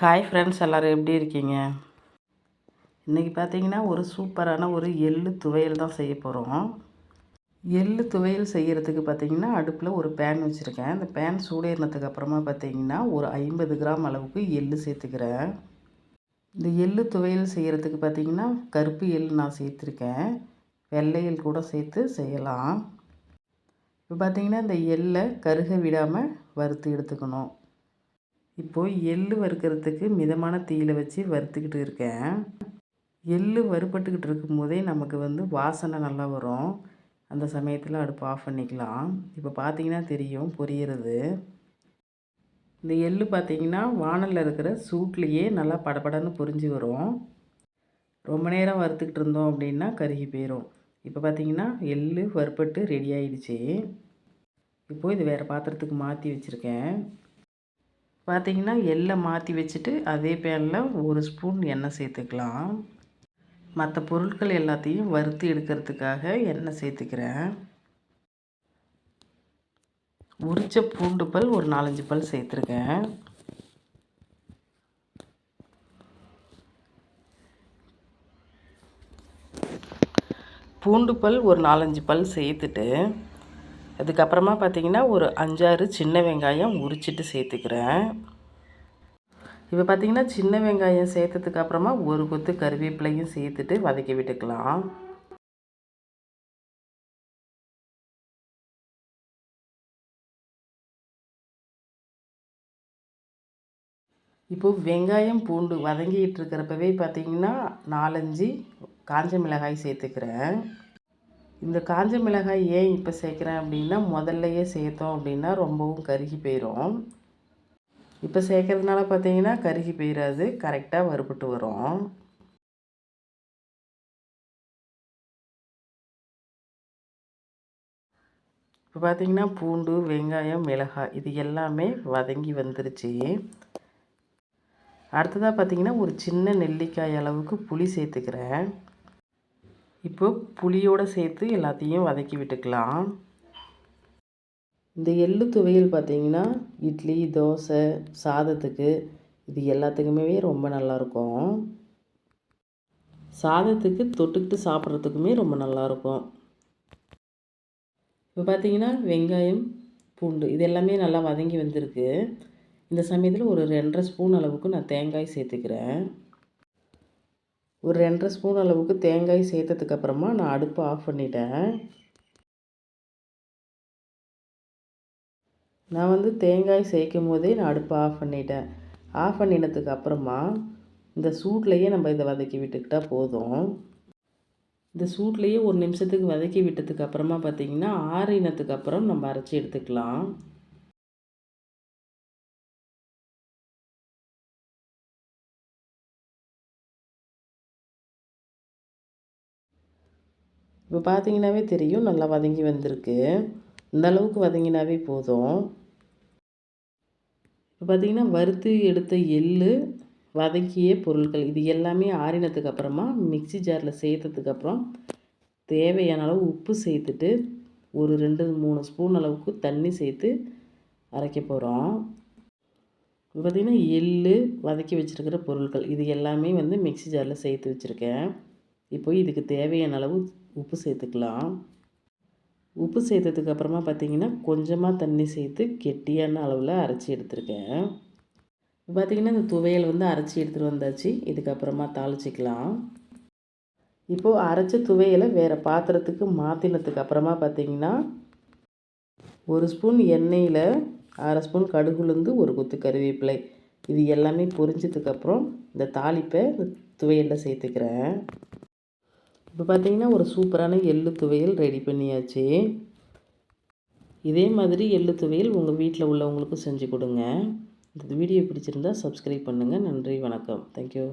Hi friends எல்லோரும் எப்படி இருக்கீங்க? இன்றைக்கி பார்த்தீங்கன்னா ஒரு சூப்பரான ஒரு எள்ளு துவையல் தான் செய்ய போகிறோம் எள்ளு துவையல் செய்கிறதுக்கு பார்த்திங்கன்னா அடுப்பில் ஒரு பேன் வச்சுருக்கேன். அந்த பேன் சூடேறினதுக்கு அப்புறமா பார்த்திங்கன்னா ஒரு ஐம்பது கிராம் அளவுக்கு எள்ளு சேர்த்துக்கிறேன். இந்த எள்ளு துவையல் செய்கிறதுக்கு பார்த்திங்கன்னா கருப்பு எள் நான் சேர்த்துருக்கேன். வெள்ளை கூட சேர்த்து செய்யலாம். இப்போ பார்த்திங்கன்னா இந்த எள்ளை கருக விடாமல் வறுத்து எடுத்துக்கணும். இப்போது எள் வறுக்கிறதுக்கு மிதமான தீயில் வச்சு வறுத்துக்கிட்டு இருக்கேன். எள் வறுபட்டுக்கிட்டு இருக்கும்போதே நமக்கு வந்து வாசனை நல்லா வரும். அந்த சமயத்தில் அடுப்பு ஆஃப் பண்ணிக்கலாம். இப்போ பார்த்தீங்கன்னா தெரியும் பொரியறது. இந்த எள் பார்த்திங்கன்னா வானலில் இருக்கிற சூட்லேயே நல்லா படபடன்னு பொரிஞ்சு வரும். ரொம்ப நேரம் வறுத்துக்கிட்டு இருந்தோம் அப்படின்னா கருகி போயிடும் இப்போ பார்த்திங்கன்னா எள் வறுப்பட்டு ரெடி ஆகிடுச்சி இப்போது இது வேறு பாத்திரத்துக்கு மாற்றி வச்சுருக்கேன். பார்த்திங்கன்னா எள்ளை மாற்றி வச்சுட்டு அதே பேனில் ஒரு ஸ்பூன் எண்ணெய் சேர்த்துக்கலாம். மற்ற பொருட்கள் எல்லாத்தையும் வறுத்து எடுக்கிறதுக்காக எண்ணெய் சேர்த்துக்கிறேன். உரித்த பூண்டு பல் ஒரு நாலஞ்சு பல் சேர்த்துருக்கேன். பூண்டு பல் ஒரு நாலஞ்சு பல் சேர்த்துட்டு அதுக்கப்புறமா பார்த்திங்கன்னா ஒரு அஞ்சாறு சின்ன வெங்காயம் உரிச்சிட்டு சேர்த்துக்கிறேன். இப்போ பார்த்திங்கன்னா சின்ன வெங்காயம் சேர்த்ததுக்கு அப்புறமா ஒரு கொத்து கருவேப்பிலையும் சேர்த்துட்டு வதக்கி விட்டுக்கலாம். இப்போது வெங்காயம் பூண்டு வதங்கிட்டு இருக்கிறப்பவே பார்த்திங்கன்னா நாலஞ்சு காஞ்ச மிளகாய் சேர்த்துக்கிறேன். இந்த காஞ்ச மிளகாய் ஏன் இப்போ சேர்க்குறேன் அப்படின்னா முதல்லையே சேர்த்தோம் அப்படின்னா ரொம்பவும் கருகி போயிடும் இப்போ சேர்க்கறதுனால பார்த்தீங்கன்னா கருகி போயிடாது கரெக்டாக வறுபட்டு வரும். இப்போ பார்த்தீங்கன்னா பூண்டு வெங்காயம் மிளகாய் இது எல்லாமே வதங்கி வந்துருச்சு. அடுத்ததாக பார்த்திங்கன்னா ஒரு சின்ன நெல்லிக்காய் அளவுக்கு புளி சேர்த்துக்கிறேன். இப்போ புளியோடு சேர்த்து எல்லாத்தையும் வதக்கி விட்டுக்கலாம். இந்த எள்ளு துவையல் பார்த்திங்கன்னா இட்லி தோசை சாதத்துக்கு இது எல்லாத்துக்குமே ரொம்ப நல்லாயிருக்கும். சாதத்துக்கு தொட்டுக்கிட்டு சாப்பிட்றதுக்குமே ரொம்ப நல்லாயிருக்கும். இப்போ பார்த்திங்கன்னா வெங்காயம் பூண்டு இது எல்லாமே நல்லா வதங்கி வந்திருக்கு. இந்த சமயத்தில் ஒரு ரெண்டரை ஸ்பூன் அளவுக்கு நான் தேங்காய் சேர்த்துக்கிறேன். ஒரு ரெண்டரை ஸ்பூன் அளவுக்கு தேங்காய் சேர்த்ததுக்கப்புறமா நான் அடுப்பை ஆஃப் பண்ணிட்டேன். நான் வந்து தேங்காய் சேர்க்கும் போதே நான் அடுப்பை ஆஃப் பண்ணிட்டேன். ஆஃப் பண்ணினதுக்கு அப்புறமா இந்த சூட்லேயே நம்ம இதை வதக்கி விட்டுக்கிட்டால் போதும். இந்த சூட்லேயே ஒரு நிமிஷத்துக்கு வதக்கி விட்டதுக்கு அப்புறமா பார்த்திங்கன்னா ஆறினத்துக்கு அப்புறம் நம்ம அரைச்சி எடுத்துக்கலாம். இப்போ பார்த்தீங்கன்னாவே தெரியும் நல்லா வதங்கி வந்திருக்கு. இந்த அளவுக்கு வதங்கினாவே போதும். இப்போ பார்த்திங்கன்னா வறுத்து எடுத்த எள் வதக்கிய பொருட்கள் இது எல்லாமே ஆறினதுக்கு அப்புறமா மிக்சி ஜாரில் சேர்த்ததுக்கப்புறம் தேவையான அளவு உப்பு சேர்த்துட்டு ஒரு ரெண்டு மூணு ஸ்பூன் அளவுக்கு தண்ணி சேர்த்து அரைக்க போகிறோம் இப்போ பார்த்திங்கன்னா எள் வதக்கி வச்சுருக்கிற பொருட்கள் இது எல்லாமே வந்து மிக்சி ஜாரில் சேர்த்து வச்சுருக்கேன். இப்போ இதுக்கு தேவையான அளவு உப்பு சேர்த்துக்கலாம். உப்பு சேர்த்ததுக்கு அப்புறமா பார்த்திங்கன்னா கொஞ்சமாக தண்ணி சேர்த்து கெட்டியான அளவில் அரைச்சி எடுத்துருக்கேன். பார்த்திங்கன்னா இந்த துவையல் வந்து அரைச்சி எடுத்துகிட்டு வந்தாச்சு. இதுக்கப்புறமா தாளிச்சிக்கலாம். இப்போது அரைச்ச துவையலை வேறு பாத்திரத்துக்கு மாற்றினதுக்கு அப்புறமா பார்த்திங்கன்னா ஒரு ஸ்பூன் எண்ணெயில் அரை ஸ்பூன் கடுகுலேருந்து ஒரு கொத்து கருவேப்பிலை. இது எல்லாமே பொரிஞ்சதுக்கப்புறம் இந்த தாளிப்பை இந்த துவையலில் சேர்த்துக்கிறேன். இப்போ பார்த்திங்கன்னா ஒரு சூப்பரான எள்ளு துவையல் ரெடி பண்ணியாச்சு. இதே மாதிரி எள்ளு துவையல் உங்கள் வீட்டில் உள்ளவங்களுக்கும் செஞ்சு கொடுங்க. இந்த வீடியோ பிடிச்சிருந்தா சப்ஸ்கிரைப் பண்ணுங்கள் நன்றி வணக்கம். தேங்க்யூ